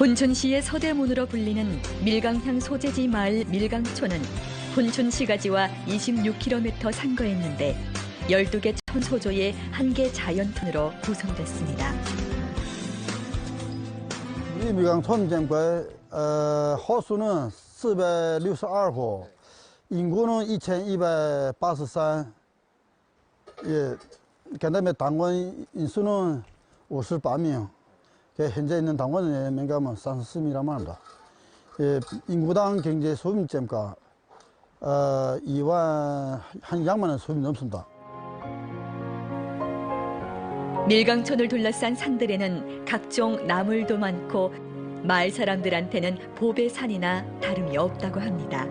혼춘시의 서대문으로 불리는 밀강향 소재지 마을 밀강촌은 혼춘시가지와 26km 상거했는데 12개 천 소조의 한 개 자연촌으로 구성됐습니다. 우리 밀강촌 정부의 어, 호수는 462호, 인구는 2,283, 예, 그다음에 당원 인수는 58명. 그 현재 있는 당원의 명감은 30명이라고 합니다. 예, 인구당 경제 소비점가 어, 2만 한 2만 원 소비 넘습니다. 밀강촌을 둘러싼 산들에는 각종 나물도 많고 마을 사람들한테는 보배 산이나 다름이 없다고 합니다.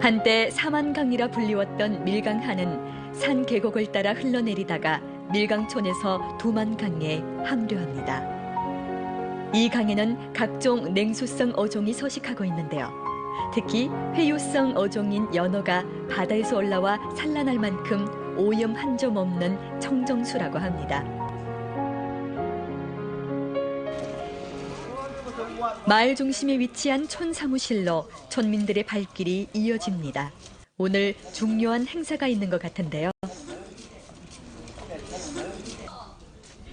한때 사만강이라 불리웠던 밀강하는 산 계곡을 따라 흘러내리다가 밀강촌에서 두만강에 항류합니다. 이 강에는 각종 냉수성 어종이 서식하고 있는데요. 특히 회유성 어종인 연어가 바다에서 올라와 산란할 만큼 오염 한 점 없는 청정수라고 합니다. 마을 중심에 위치한 촌 사무실로 촌민들의 발길이 이어집니다. 오늘 중요한 행사가 있는 것 같은데요.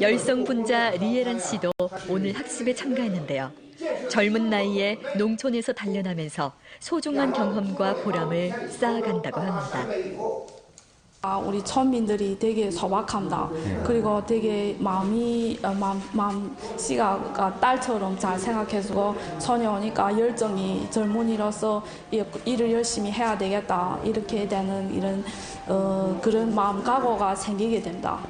열성 분자 리에란 씨도 오늘 학습에 참가했는데요. 젊은 나이에 농촌에서 단련하면서 소중한 경험과 보람을 쌓아간다고 합니다. 아, 우리村민들이 되게 소박합니다. 그리고 되게 마음이 어, 마음 마음씨가 딸처럼 잘 생각해주고 전에 오니까 열정이 젊은이로서 이- 일을 열심히 해야 되겠다 이렇게 되는 이런 어, 그런 마음 각오가 생기게 됩니다.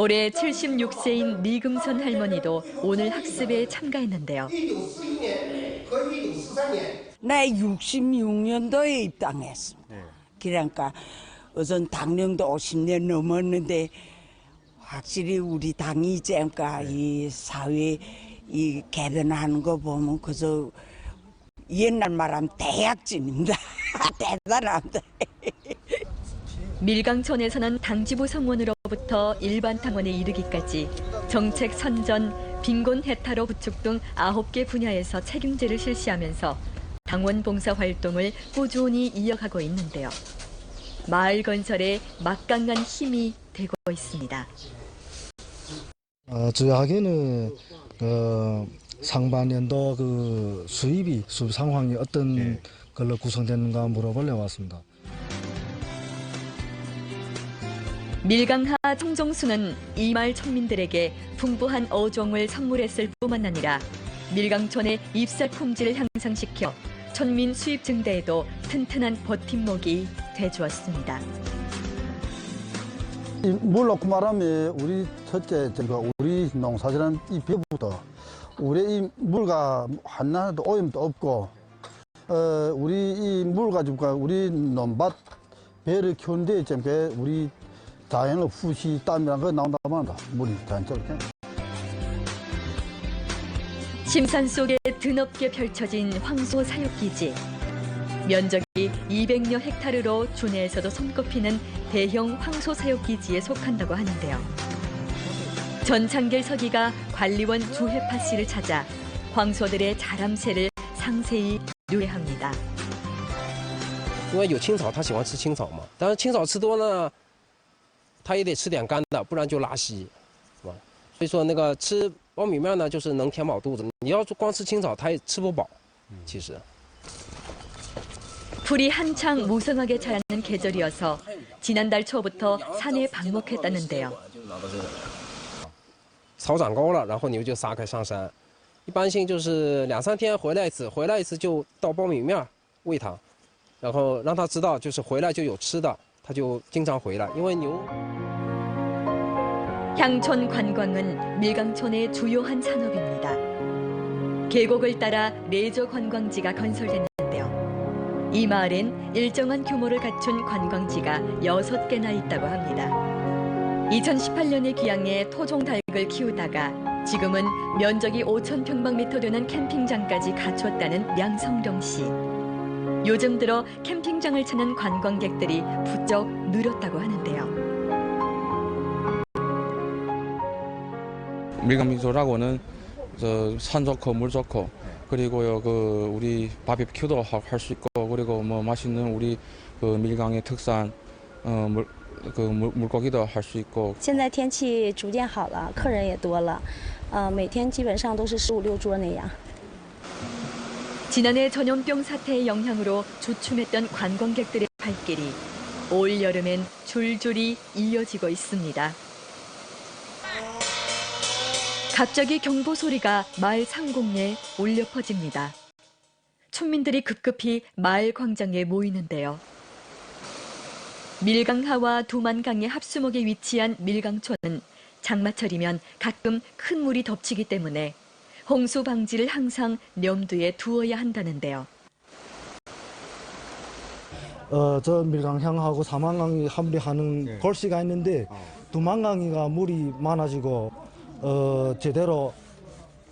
올해 76세인 리금선 할머니도 오늘 학습에 참가했는데요. 나 66년도에 입당했습니다. 그러니까 우선 당령도 50년 넘었는데 확실히 우리 당이 이제니까 이 사회 이 개변하는 거 보면 그저 옛날 말하면 대약진입니다. 대단합니다. 밀강촌에서는 당지부 성원으로부터 일반 당원에 이르기까지 정책 선전, 빈곤 해타로 구축 등 9개 분야에서 책임제를 실시하면서 당원 봉사 활동을 꾸준히 이어가고 있는데요. 마을 건설에 막강한 힘이 되고 있습니다. 어, 저에게는 그 상반년도 그 수입이 수입 상황이 어떤 걸로 구성되는가 물어보려 왔습니다. 밀강하 청정수는 이 마을 촌민들에게 풍부한 어종을 선물했을 뿐만 아니라 밀강촌의 입살 품질을 향상시켜 촌민 수입 증대에도 튼튼한 버팀목이 돼주었습니다. 이물 놓고 말하면 우리 첫째 우리 농사지는 이 벼부터 우리 이 물과 하나도 오염도 없고 어 우리 이 물 가지고 우리 논밭 배를 키우는데 우리 자연의 후시 땀이란 거 나온다고 합니다 물이 자연적으로 심산 속에 드넓게 펼쳐진 황소 사육기지. 면적이 200여 헥타르로 주내에서도 손꼽히는 대형 황소 사육기지에 속한다고 하는데요. 전창길 서기가 관리원 주해파 씨를 찾아 황소들의 자람새를 상세히 유래합니다. 因为有青草，它喜欢吃青草嘛。但是青草吃多了， 它也得吃点干的，不然就拉稀，是吧？所以说那个吃苞米面呢，就是能填饱肚子。你要是光吃青草，它也吃不饱。其实， 풀이 한창 무성하게 자라는 계절이어서 지난달 초부터 산에 방목했다는데요. 草长高了，然后牛就撒开上山。一般性就是两三天回来一次，回来一次就倒苞米面喂它，然后让它知道就是回来就有吃的， 它就经常回来。因为牛 향촌 관광은 밀강촌의 주요한 산업입니다. 계곡을 따라 레저 관광지가 건설됐는데요. 이 마을엔 일정한 규모를 갖춘 관광지가 6개나 있다고 합니다. 2018년에 기양에 토종 닭을 키우다가 지금은 면적이 5천 평방미터 되는 캠핑장까지 갖췄다는 양성령 씨. 요즘 들어 캠핑장을 찾는 관광객들이 부쩍 늘었다고 하는데요. 밀강민소라고는 저 산 좋고 물 좋고 그리고요 그 우리 바비큐도 할 수 있고 그리고 뭐 맛있는 우리 그 밀강의 특산 어물그 물고기도 할 수 있고 现在天气逐渐好了，客人也多了，呃，每天基本上都是十五六桌那样。 지난해 전염병 사태의 영향으로 주춤했던 관광객들의 발길이 올 여름엔 줄줄이 이어지고 있습니다. 갑자기 경보 소리가 마을 상공에 울려 퍼집니다.村민들이 급급히 마을 광장에 모이는데요. 밀강하와 두만강의 합수목에 위치한 밀강촌은 장마철이면 가끔 큰 물이 덮치기 때문에 홍수 방지를 항상 염두에 두어야 한다는데요. 어, 저 밀강향하고 사만강이 합류하는 골시가 있는데 두만강이가 물이 많아지고 어, 제대로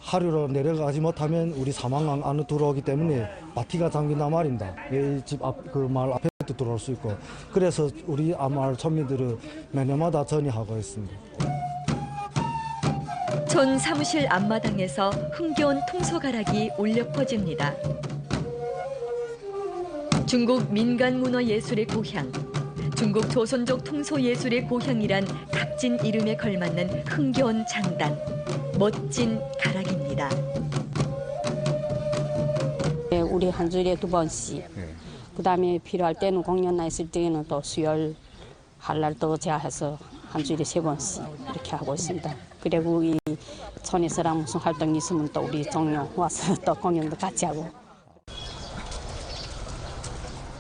하류로 내려가지 못하면 우리 사만강 안으로 들어오기 때문에 마티가 잠긴단 말입니다. 집 앞, 그 마을 앞에도 들어올 수 있고. 그래서 우리 마을村민들은 매년마다 전이하고 있습니다. 촌 사무실 앞마당에서 흥겨운 통소가락이 울려 퍼집니다. 중국 민간 문화 예술의 고향, 중국 조선족 통소 예술의 고향이란 값진 이름에 걸맞는 흥겨운 장단, 멋진 가락입니다. 네, 우리 한 주일에 두 번씩. 그다음에 필요할 때는 공연 나 있을 때는 또 수요일 할날 또 제하해서 한 주일에 세 번씩 이렇게 하고 있습니다. 그리고 이 촌에서랑 무슨 활동이 있으면 또 우리 종료 와서 또 공연도 같이 하고.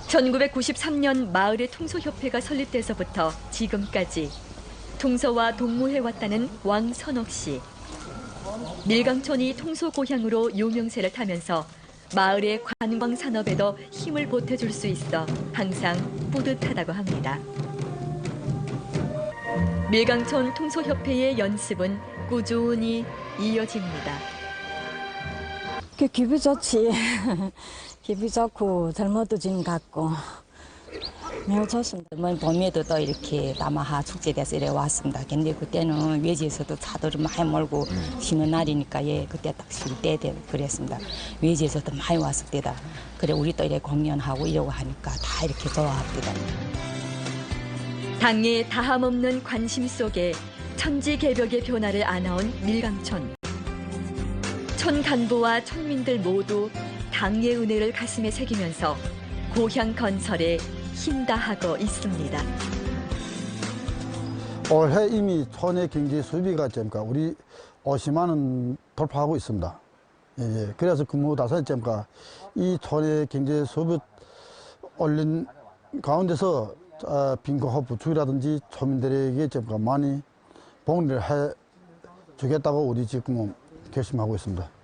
1993년 마을의 통소협회가 설립돼서부터 지금까지 통소와 동무해왔다는 왕선옥 씨. 밀강촌이 통소 고향으로 유명세를 타면서 마을의 관광 산업에도 힘을 보태줄 수 있어 항상 뿌듯하다고 합니다. 밀강촌 통소협회의 연습은 꾸준히 이어집니다. 그 기분 좋지. 기분 좋고 젊어진 같고 매우 좋습니다. 뭐 봄에도 또 이렇게 남아하 축제돼서 이래 왔습니다. 근데 그때는 외지에서도 차들을 많이 몰고 쉬는 날이니까 예 그때 딱 쉴때 그랬습니다. 외지에서도 많이 왔을 때다. 그래 우리 또 이래 공연하고 이러고 하니까 다 이렇게 좋아합니다. 당의 다함없는 관심 속에 천지개벽의 변화를 안아온 밀강촌. 촌 간부와 촌민들 모두 당의 은혜를 가슴에 새기면서 고향 건설에 힘다하고 있습니다. 올해 이미 촌의 경제 수비가 점까 우리 50만 원 돌파하고 있습니다. 예, 예. 그래서 근무 다섯 점까 이 촌의 경제 수비 올린 가운데서 어, 빈곤화 부축이라든지村민들에게 점까 많이 복리를 해 주겠다고 우리 지금 결심하고 있습니다.